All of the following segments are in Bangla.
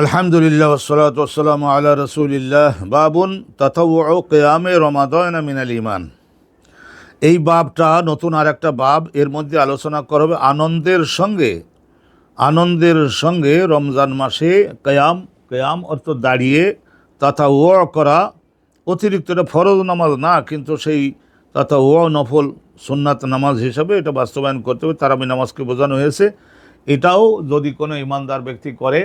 আলহামদুলিল্লাহ ওসলাত ওসালাম আল্লাহ রসুলিল্লাহ। বাবুন তথৌ কেয়ামে রমাদয়ন মিনাল ইমান এই বাবটা নতুন আর একটা বাব, এর মধ্যে আলোচনা করবে আনন্দের সঙ্গে। আনন্দের সঙ্গে রমজান মাসে কেয়াম কেয়াম অর্থ দাঁড়িয়ে তথা ও করা। অতিরিক্ত এটা ফরজ নামাজ না, কিন্তু সেই তথা ও নফল সুন্নাত নামাজ হিসাবে এটা বাস্তবায়ন করতে হবে। তারাবি নামাজকে বোঝানো হয়েছে। এটাও যদি কোনো ইমানদার ব্যক্তি করে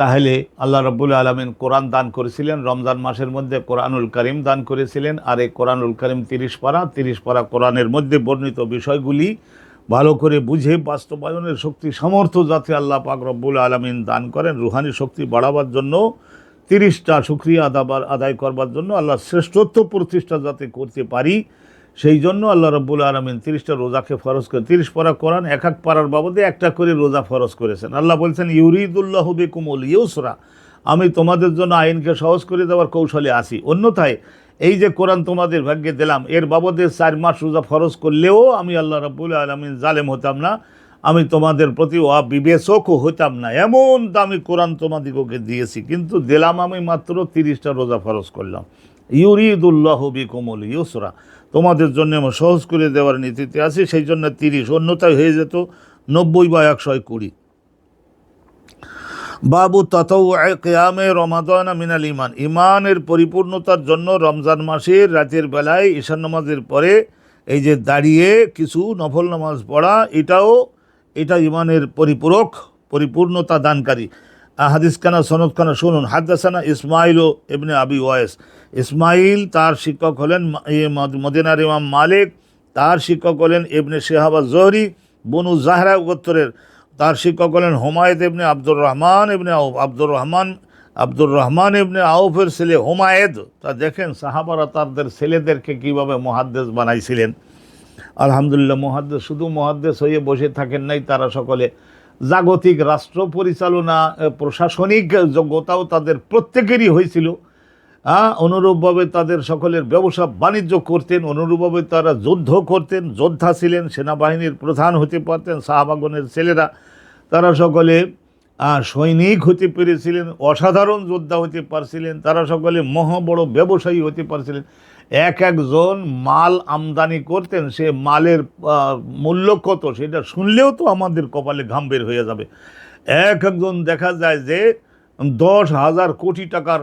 তাহলে আল্লাহ রব্বুল আলমিন কোরআন দান করেছিলেন, রমজান মাসের মধ্যে কোরআনুল করিম দান করেছিলেন, আর এই কোরআনুল করিম তিরিশ পারা তিরিশ পারা কোরআনের মধ্যে বর্ণিত বিষয়গুলি ভালো করে বুঝে বাস্তবায়নের শক্তি, সামর্থ্য যাতে আল্লাহ পাক রব্বুল আলমিন দান করেন। রুহানি শক্তি বাড়াবার জন্য, তিরিশটা সুক্রিয়া আদাবার আদায় করবার জন্য আল্লাহ শ্রেষ্ঠত্ব প্রতিষ্ঠা যাতে করতে পারি। সেই জন্য আল্লাহ রব্বুল আলমিন তিরিশটা রোজাকে ফরজ করে, তিরিশ পারা কোরআন, এক এক পাড়ার বাবদে একটা করে রোজা ফরজ করেছেন। আল্লাহ বলছেন, ইউরিদুল্লাহ বেকুমল ইউসরা আমি তোমাদের জন্য আইনকে সহজ করে দেওয়ার কৌশলে আসি অন্যথায়, এই যে কোরআন তোমাদের ভাগ্যে দিলাম, এর বাবদে চার মাস রোজা ফরজ করলেও আমি আল্লাহ রব্বুল আলমিন জালেম হতাম না, আমি তোমাদের প্রতি অবিবেচকও হইতাম না। এমন দামি কোরআন তোমাদিগকে দিয়েছি, কিন্তু দিলাম আমি মাত্র তিরিশটা রোজা ফরজ করলাম। ইউরিদুল্লাহ বিকুমল ইউসরা। তোমাদের জন্য সহজ করে দেওয়ার নীতিতে আছে, সেই জন্য তিরিশ অন্যতায় হয়ে যেত নব্বই বা একশো কুড়ি। বাবু তথৌ কেয়ামে রমাদান মিনাল ইমান ইমানের পরিপূর্ণতার জন্য রমজান মাসের রাতের বেলায় ঈশান নামাজের পরে এই যে দাঁড়িয়ে কিছু নফল নামাজ পড়া, এটাও, এটা ইমানের পরিপূরক, পরিপূর্ণতা দানকারী। হাদিস খানা সনদ খানা শুনুন। হাদাসানা ইসমাইল ও এমনি আবি ওয়েস ইসমাইল তার শিক্ষক হলেন মদিনার ইমাম মালিক, তার শিক্ষক হলেন এবনে শেহাবা জহরি বনু জাহরা গোত্তরের তার শিক্ষক হলেন হুমায়দ ইবনে আব্দুর রহমান ইবনে আউফ। আব্দুর রহমান আব্দুর রহমান ইবনে আউফের ছেলে হুমায়েদ। তা দেখেন, সাহাবারা তাদের ছেলেদেরকে কীভাবে মহাদ্দেশ বানাইছিলেন। আলহামদুলিল্লাহ মহাদ্দেশ শুধু মহাদ্দেশ হয়ে বসে থাকেন নাই তারা সকলে। জাগতিক রাষ্ট্র পরিচালনা প্রশাসনিক যোগ্যতাও তাদের প্রত্যেকেরই হয়েছিল। হ্যাঁ অনুরূপভাবে তাদের সকলের ব্যবসা বাণিজ্য করতেন, অনুরূপভাবে তারা যুদ্ধ করতেন, যোদ্ধা ছিলেন, সেনাবাহিনীর প্রধান হতে পারতেন, শাহবাগনের ছেলেরা। তারা সকলে সৈনিক হতে পেরেছিলেন, অসাধারণ যোদ্ধা হতে পারছিলেন, তারা সকলে মহা বড় ব্যবসায়ী হতে পারছিলেন। এক একজন মাল আমদানি করতেন, সে মালের মূল্য কত সেটা শুনলেও তো আমাদের কপালে ঘাম বের হয়ে যাবে। এক একজন দেখা যায় যে দশ হাজার কোটি টাকার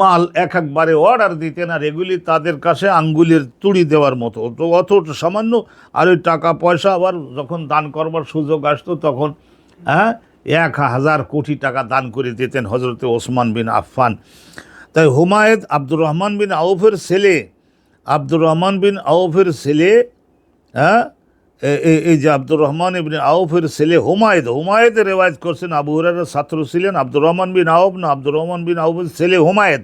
মাল এক একবারে অর্ডার দিতেন আর এগুলি তাদের কাছে আঙ্গুলের তুড়ি দেওয়ার মতো। তো অত সামান্য, আর ওই টাকা পয়সা আবার যখন দান করবার সুযোগ আসতো তখন হ্যাঁ এক হাজার কোটি টাকা দান করে দিতেন হজরতে ওসমান বিন আফফান। তাই হুমায়দ আব্দুর রহমান বিন আউফের ছেলে, আব্দুর রহমান বিন আউফের ছেলে হ্যাঁ? এই যে আব্দুর রহমান ইবিন আউফের ছেলে হুমায়েদ হুমায়েদ রেওয়াজ করছেন, আবু হুরার ছাত্র ছিলেন, আব্দুর রহমান বিন আউফ না আব্দুর রহমান বিন আউফের ছেলে হুমায়েদ।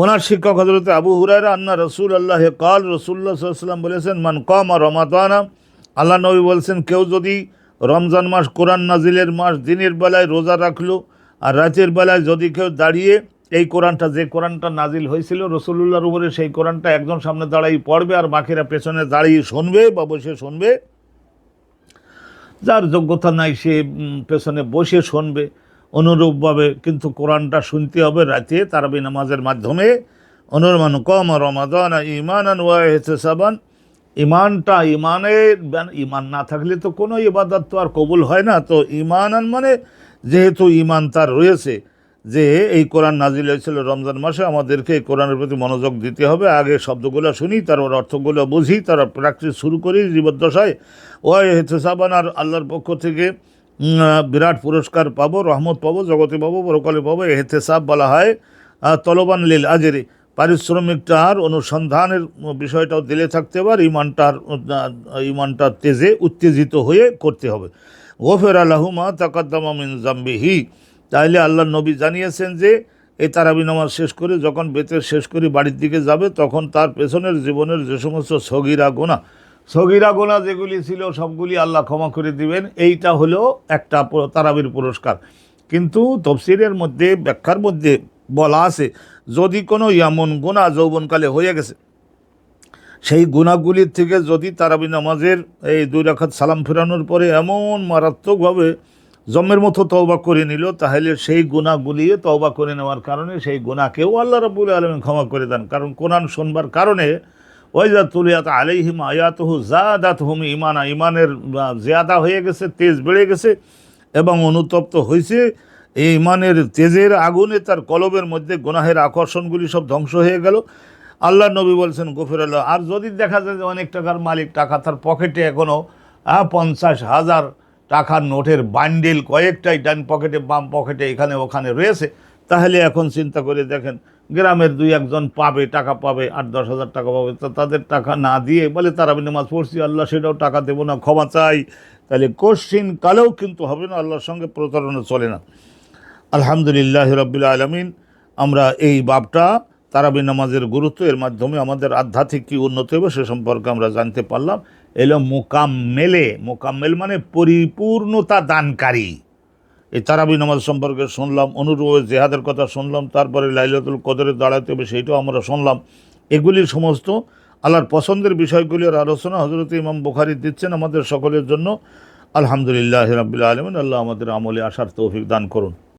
ওনার শিক্ষক হজরত আবু হুরারা আন্না রসুল আল্লাহ কাল রসুল্লাহ সাল্লাম বলেছেন, মান কম আর রমাতানা আল্লাহ নবী বলছেন, কেউ যদি রমজান মাস কোরআন নাজিলের মাস, দিনের বেলায় রোজা রাখল, আর রাতের বেলায় যদি কেউ দাঁড়িয়ে এই কোরআনটা, যে কোরআনটা নাজিল হয়েছিল, রসুল্লাহর উপরে সেই কোরআনটা একজন সামনে দাঁড়াই পড়বে, আর বাকিরা পেছনে দাঁড়িয়ে শুনবে বা বসে শুনবে। যার যোগ্যতা নাই, সে পেছনে বসে শুনবে অনুরূপভাবে, কিন্তু কোরআনটা শুনতে হবে রাতে তারাবি নামাজের মাধ্যমে। অনুরমান কম রমাদান ইমান সাবান ইমানটা, ইমানের ইমান না থাকলে তো কোনো ইবাদত তো আর কবুল হয় না। তো ইমান মানে যেহেতু ইমান তার রয়েছে, যে এই কোরআন নাজিল হয়েছিল রমজান মাসে, আমাদেরকে এই কোরআনের প্রতি মনোযোগ দিতে হবে। আগে শব্দগুলো শুনি, তারপর অর্থগুলো বুঝি, তারা প্র্যাকটিস শুরু করি জীবদ্দশায়। ও হেতেসাবান আর আল্লাহর পক্ষ থেকে বিরাট পুরস্কার পাবো, রহমত পাবো, জগতে পাবো, পরকালে পাবো এহতেসাব বলা হয়। তলবান লীল আজেরি। পারিশ্রমিকটার অনুসন্ধানের বিষয়টাও দিলে থাকতে পারে ইমানটার ইমানটার তেজে উত্তেজিত হয়ে করতে হবে। গোফের আল্লাহুমা তাকাদ্দামা জাম্বিহি। তাইলে আল্লাহ নবী জানিয়েছেন যে এই তারাবি নামাজ শেষ করে যখন বেতের শেষ করে বাড়ির দিকে যাবে, তখন তার পেছনের জীবনের যে সমস্ত সগিরা গোনা সগিরা গোনা যেগুলি ছিল সবগুলি আল্লাহ ক্ষমা করে দিবেন। এইটা হলো একটা তারাবির পুরস্কার। কিন্তু তফসিরের মধ্যে, ব্যাখ্যার মধ্যে বলা আছে, যদি কোনো এমন গোনা যৌবনকালে হয়ে গেছে, সেই গুণাগুলির থেকে যদি তারাবি নামাজের এই দুই রাখাত সালাম ফেরানোর পরে এমন মারাত্মকভাবে জমের মতো তওবা করে নিল, তাহলে সেই গুণাগুলিয়ে তওবা করে নেওয়ার কারণে সেই গুণাকেও আল্লাহ রাবুল আলমিন ক্ষমা করে দেন। কারণ কোরআন শোনবার কারণে ওইজা তুলিয়াত আলাইহিম আয়াতহু জাদাত হুম ইমানা ইমানের জিয়াদা হয়ে গেছে, তেজ বেড়ে গেছে এবং অনুতপ্ত হয়েছে এই ইমানের তেজের আগুনে তার কলবের মধ্যে গোনাহের আকর্ষণগুলি সব ধ্বংস হয়ে গেল। আল্লাহ নবী বলছেন, গফির আল্লাহ, আর যদি দেখা যায় যে অনেক টাকার মালিক, টাকা তার পকেটে এখনও পঞ্চাশ হাজার টাকার নোটের বান্ডেল কয়েকটাই ডান পকেটে, বাম পকেটে, এখানে, ওখানে রয়েছে, তাহলে এখন চিন্তা করে দেখেন, গ্রামের দুই একজন পাবে, টাকা পাবে, আট, দশ হাজার টাকা পাবে, তো তাদের টাকা না দিয়ে বলে, তারা আমি নামাজ পড়ছি, আল্লাহ সেটাও টাকা দেবো না, ক্ষমা চাই। তাহলে কোশ্চিন কালেও কিন্তু হবে না, আল্লাহর সঙ্গে প্রতারণা চলে না। আলহামদুলিল্লাহ রবিল আলমিন, আমরা এই বাপটা তারাবি নামাজের গুরুত্ব এর মাধ্যমে আমাদের আধ্যাত্মিক কী উন্নতি হবে সে সম্পর্কে আমরা জানতে পারলাম। এলো মোকাম্মেলে, মোকাম্মেল মানে পরিপূর্ণতা দানকারী। এই তারাবি নামাজ সম্পর্কে শুনলাম, অনুরূপ জেহাদের কথা শুনলাম, তারপরে লাইলাতুল কদরে দাঁড়াতে হবে সেইটাও আমরা শুনলাম। এগুলি সমস্ত আল্লাহর পছন্দের বিষয়গুলির আলোচনা হজরত ইমাম বুখারি দিচ্ছেন আমাদের সকলের জন্য। আলহামদুলিল্লাহ রবিল আলমিন, আল্লাহ আমাদের আমলে আসার তৌফিক দান করুন।